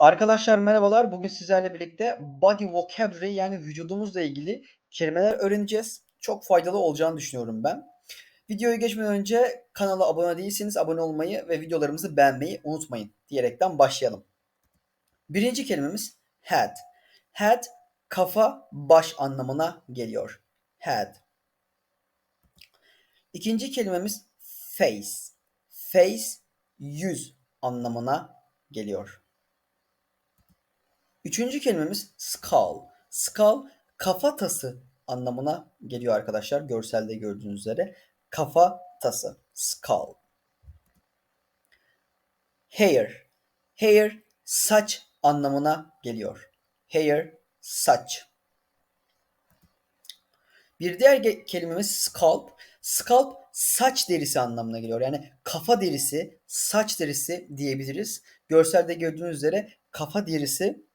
Arkadaşlar merhabalar. Bugün sizlerle birlikte body vocabulary yani vücudumuzla ilgili kelimeler öğreneceğiz. Çok faydalı olacağını düşünüyorum ben. Videoyu geçmeden önce kanala abone değilseniz abone olmayı ve videolarımızı beğenmeyi unutmayın diyerekten başlayalım. Birinci kelimemiz head. Head kafa, baş anlamına geliyor. Head. İkinci kelimemiz face. Face yüz anlamına geliyor. Üçüncü kelimemiz skull. Skull kafatası anlamına geliyor arkadaşlar. Görselde gördüğünüz üzere. Kafatası. Skull. Hair. Hair saç anlamına geliyor. Hair saç. Bir diğer kelimemiz scalp. Scalp saç derisi anlamına geliyor. Yani kafa derisi, saç derisi diyebiliriz. Görselde gördüğünüz üzere kafa derisi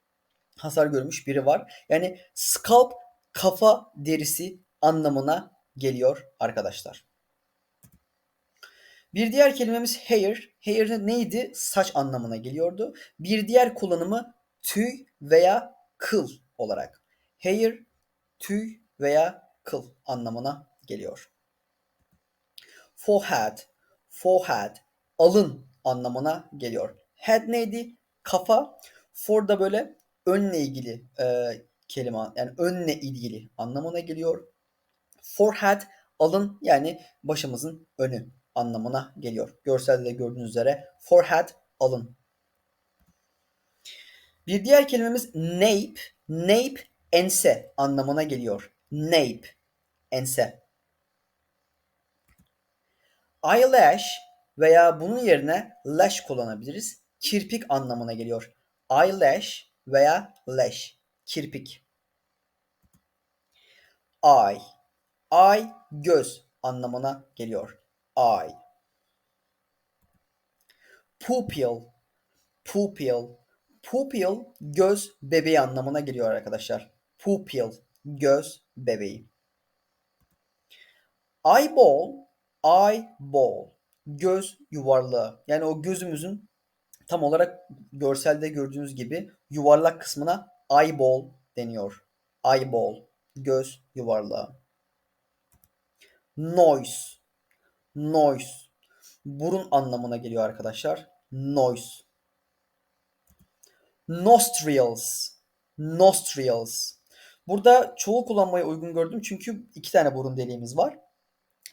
hasar görmüş biri var. Yani scalp kafa derisi anlamına geliyor arkadaşlar. Bir diğer kelimemiz hair. Hair neydi? Saç anlamına geliyordu. Bir diğer kullanımı tüy veya kıl olarak. Hair tüy veya kıl anlamına geliyor. Forehead. Forehead. Alın anlamına geliyor. Head neydi? Kafa. For da böyle önle ilgili e, kelime. Yani önle ilgili anlamına geliyor. Forehead alın yani başımızın önü anlamına geliyor. Görselde de gördüğünüz üzere forehead alın. Bir diğer kelimemiz nape. Nape ense anlamına geliyor. Nape ense. Eyelash veya bunun yerine lash kullanabiliriz. Kirpik anlamına geliyor. Eyelash veya lash. Kirpik. Eye. Eye göz anlamına geliyor. Eye. Pupil. Pupil. Pupil göz bebeği anlamına geliyor arkadaşlar. Pupil göz bebeği. Eyeball eyeball göz yuvarlağı. Yani o gözümüzün tam olarak görselde gördüğünüz gibi yuvarlak kısmına eyeball deniyor. Eyeball göz yuvarlağı. Noise noise burun anlamına geliyor arkadaşlar. Noise. Nostrils nostrils. Burada çoğu kullanmayı uygun gördüm çünkü iki tane burun deliğimiz var.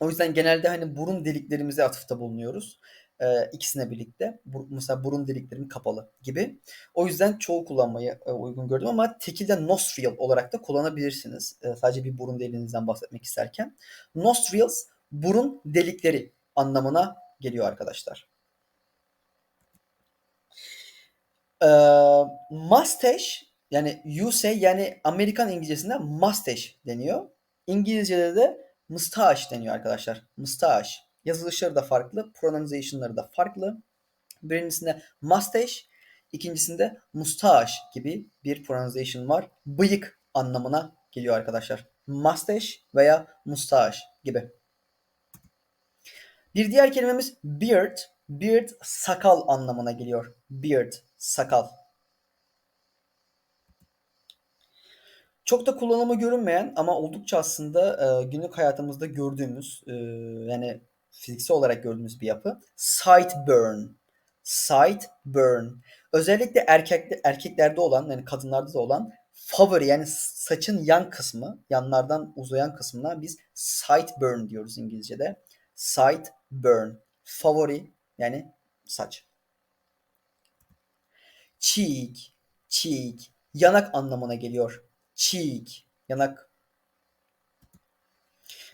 O yüzden genelde hani burun deliklerimize atıfta bulunuyoruz. Ee, ikisine birlikte. Bu, mesela burun deliklerim kapalı gibi. O yüzden çoğu kullanmayı e, uygun gördüm ama tekilde nostril olarak da kullanabilirsiniz. E, sadece bir burun deliğinizden bahsetmek isterken. Nostrils burun delikleri anlamına geliyor arkadaşlar. Ee, mustache yani you say yani Amerikan İngilizcesinde mustache deniyor. İngilizce'de de mustache deniyor arkadaşlar. Mustache. Yazılışları da farklı, pronunciation'ları da farklı. Birincisinde mustache, ikincisinde mustache gibi bir pronunciation var. Bıyık anlamına geliyor arkadaşlar. Mustache veya mustache gibi. Bir diğer kelimemiz beard. Beard sakal anlamına geliyor. Beard sakal. Çok da kullanımı görünmeyen ama oldukça aslında e, günlük hayatımızda gördüğümüz e, yani fiziksel olarak gördüğümüz bir yapı. Sideburn. Sideburn. Özellikle erkekte, erkeklerde olan yani kadınlarda da olan favori yani saçın yan kısmı, yanlardan uzayan kısmına biz sideburn diyoruz İngilizce'de. Sideburn. Favori yani saç. Cheek. Cheek. Yanak anlamına geliyor. Cheek. Yanak.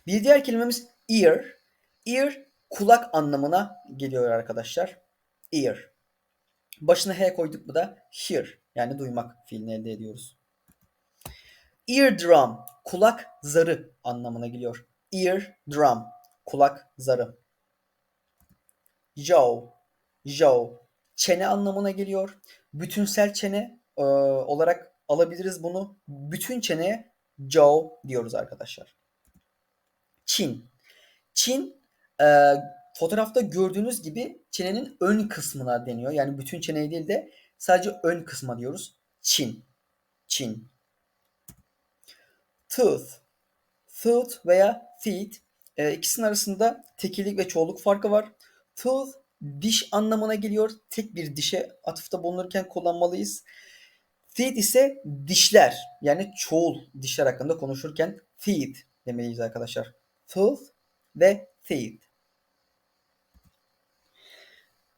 Bir diğer kelimemiz ear. Ear kulak anlamına geliyor arkadaşlar. Ear. Başına H koyduk mu da hear yani duymak fiilini elde ediyoruz. Eardrum kulak zarı anlamına geliyor. Eardrum kulak zarı. Jaw jaw çene anlamına geliyor. Bütünsel çene e, olarak alabiliriz bunu. Bütün çeneye jaw diyoruz arkadaşlar. Çin. Çin e, fotoğrafta gördüğünüz gibi çenenin ön kısmına deniyor. Yani bütün çeneyi değil de sadece ön kısma diyoruz. Chin. Chin. Tooth. Tooth veya teeth. E, ikisinin arasında tekillik ve çoğulluk farkı var. Tooth diş anlamına geliyor. Tek bir dişe atıfta bulunurken kullanmalıyız. Teeth ise dişler. Yani çoğul dişler hakkında konuşurken teeth demeliyiz arkadaşlar. Tooth ve teeth.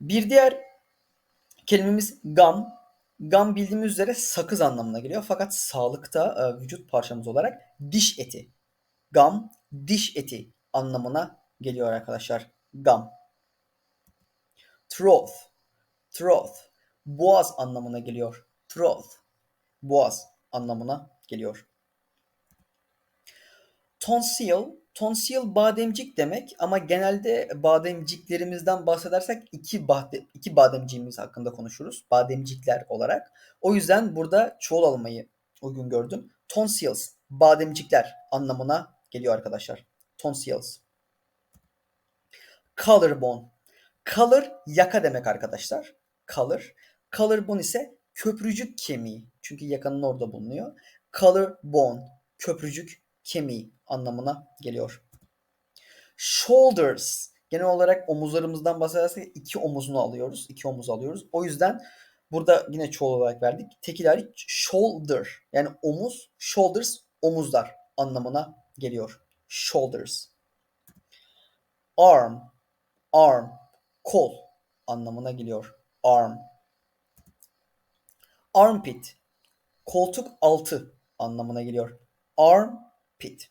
Bir diğer kelimemiz gum. Gum bildiğimiz üzere sakız anlamına geliyor. Fakat sağlıkta e, vücut parçamız olarak diş eti. Gum diş eti anlamına geliyor arkadaşlar. Gum. Throat. Throat. Boğaz anlamına geliyor. Throat. Boğaz anlamına geliyor. Tonsil. Tonsil bademcik demek ama genelde bademciklerimizden bahsedersek iki, bade, iki bademciğimiz hakkında konuşuruz. Bademcikler olarak. O yüzden burada çoğul almayı uygun gördüm. Tonsils, bademcikler anlamına geliyor arkadaşlar. Tonsils. Collarbone. Color yaka demek arkadaşlar. Color. Collarbone ise köprücük kemiği. Çünkü yakanın orada bulunuyor. Collarbone. Köprücük kemiği anlamına geliyor. Shoulders. Genel olarak omuzlarımızdan bahsedersek iki omuzunu alıyoruz. İki omuz alıyoruz. O yüzden burada yine çoğul olarak verdik. Tekil hariç shoulder. Yani omuz, shoulders, omuzlar anlamına geliyor. Shoulders. Arm. Arm. Kol anlamına geliyor. Arm. Armpit. Koltuk altı anlamına geliyor. Armpit.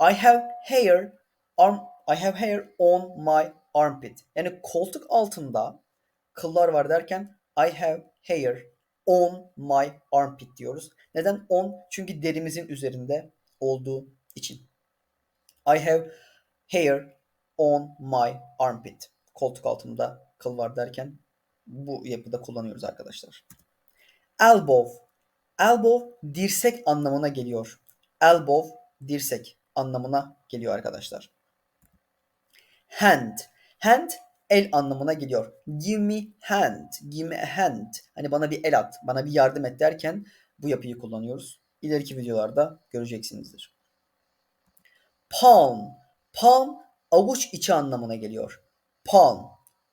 I have hair arm I have hair on my armpit. Yani koltuk altında kıllar var derken I have hair on my armpit diyoruz. Neden on? Çünkü derimizin üzerinde olduğu için. I have hair on my armpit. Koltuk altında kıl var derken bu yapıda kullanıyoruz arkadaşlar. Elbow. Elbow dirsek anlamına geliyor. Elbow dirsek anlamına geliyor arkadaşlar. Hand. Hand el anlamına geliyor. Give me hand. Give me a hand. Hani bana bir el at, bana bir yardım et derken bu yapıyı kullanıyoruz. İleriki videolarda göreceksinizdir. Palm. Palm avuç içi anlamına geliyor. Palm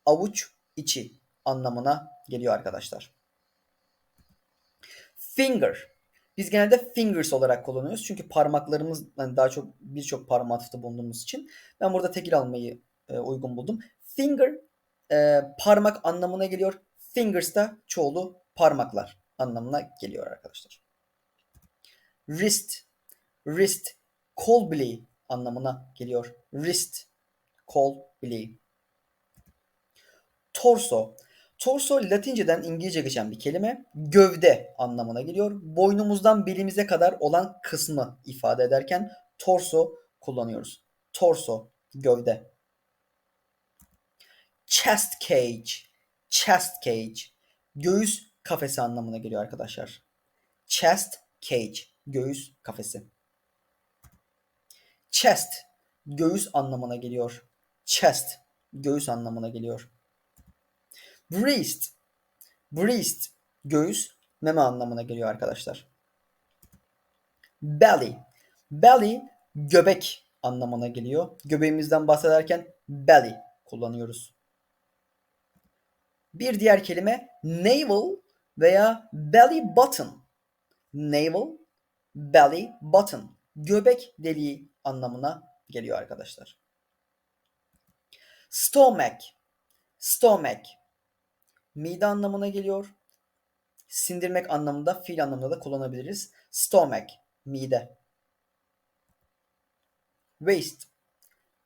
avuç içi anlamına geliyor arkadaşlar. Finger. Biz genelde fingers olarak kullanıyoruz. Çünkü parmaklarımız yani daha çok birçok parmağı atıfta bulunduğumuz için ben burada tekil almayı e, uygun buldum. Finger e, parmak anlamına geliyor. Fingers da çoğulu parmaklar anlamına geliyor arkadaşlar. Wrist. Wrist. Kol bileği anlamına geliyor. Wrist. Kol bileği. Torso. Torso Latinceden İngilizce geçen bir kelime. Gövde anlamına geliyor. Boynumuzdan belimize kadar olan kısmı ifade ederken torso kullanıyoruz. Torso, gövde. Chest cage, chest cage. Göğüs kafesi anlamına geliyor arkadaşlar. Chest cage, göğüs kafesi. Chest, göğüs anlamına geliyor. Chest, göğüs anlamına geliyor. Breast. Breast. Göğüs. Meme anlamına geliyor arkadaşlar. Belly. Belly göbek anlamına geliyor. Göbeğimizden bahsederken belly kullanıyoruz. Bir diğer kelime navel veya belly button. Navel, belly button. Göbek deliği anlamına geliyor arkadaşlar. Stomach. Stomach mide anlamına geliyor. Sindirmek anlamında, fiil anlamında da kullanabiliriz. Stomach, mide. Waist,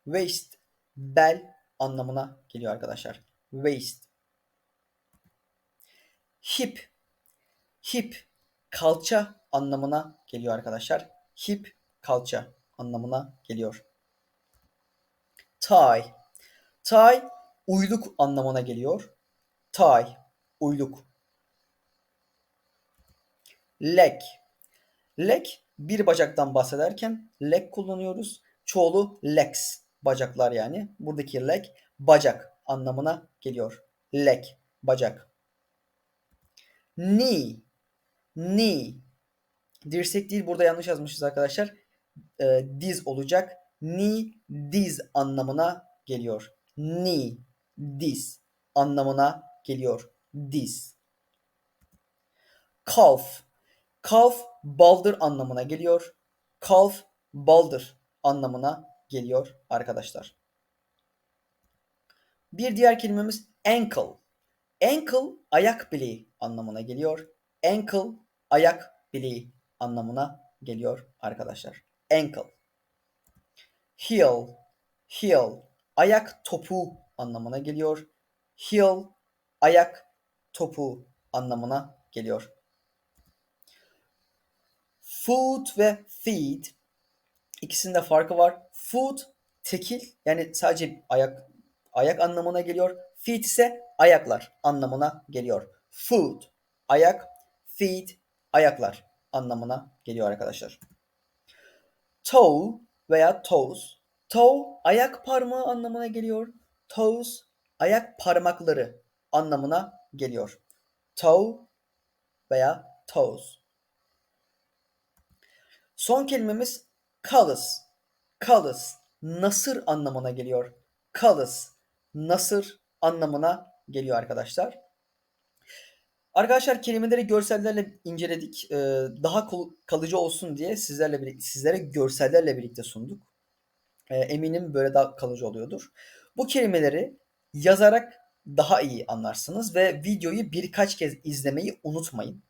waist, bel anlamına geliyor arkadaşlar. Waist. Hip, hip, kalça anlamına geliyor arkadaşlar. Hip, kalça anlamına geliyor. Tie, tie, uyluk anlamına geliyor. Tie, uyluk. Leg. Leg bir bacaktan bahsederken leg kullanıyoruz. Çoğulu legs, bacaklar yani. Buradaki leg bacak anlamına geliyor. Leg, bacak. Knee. Knee. Dirsek değil burada yanlış yazmışız arkadaşlar. Ee, diz olacak. Knee diz anlamına geliyor. Knee diz anlamına geliyor. Diz. Calf. Calf baldır anlamına geliyor. Calf baldır anlamına geliyor arkadaşlar. Bir diğer kelimemiz ankle. Ankle ayak bileği anlamına geliyor. Ankle ayak bileği anlamına geliyor arkadaşlar. Ankle. Heel. Heel ayak topuğu anlamına geliyor. Heel ayak topuğu anlamına geliyor. Foot ve feet ikisinde farkı var. Foot tekil yani sadece ayak ayak anlamına geliyor. Feet ise ayaklar anlamına geliyor. Foot ayak, feet ayaklar anlamına geliyor arkadaşlar. Toe veya toes. Toe ayak parmağı anlamına geliyor. Toes ayak parmakları anlamına geliyor. Toe veya toes. Son kelimemiz callus. Callus nasır anlamına geliyor. Callus nasır anlamına geliyor arkadaşlar. Arkadaşlar kelimeleri görsellerle inceledik. Ee, daha kalıcı olsun diye sizlerle birlikte, sizlere görsellerle birlikte sunduk. Ee, eminim böyle daha kalıcı oluyordur. Bu kelimeleri yazarak daha iyi anlarsınız ve videoyu birkaç kez izlemeyi unutmayın.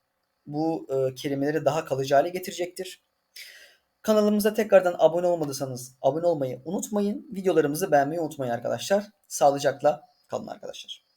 Bu e, kelimeleri daha kalıcı hale getirecektir. Kanalımıza tekrardan abone olmadıysanız abone olmayı unutmayın. Videolarımızı beğenmeyi unutmayın arkadaşlar. Sağlıcakla kalın arkadaşlar.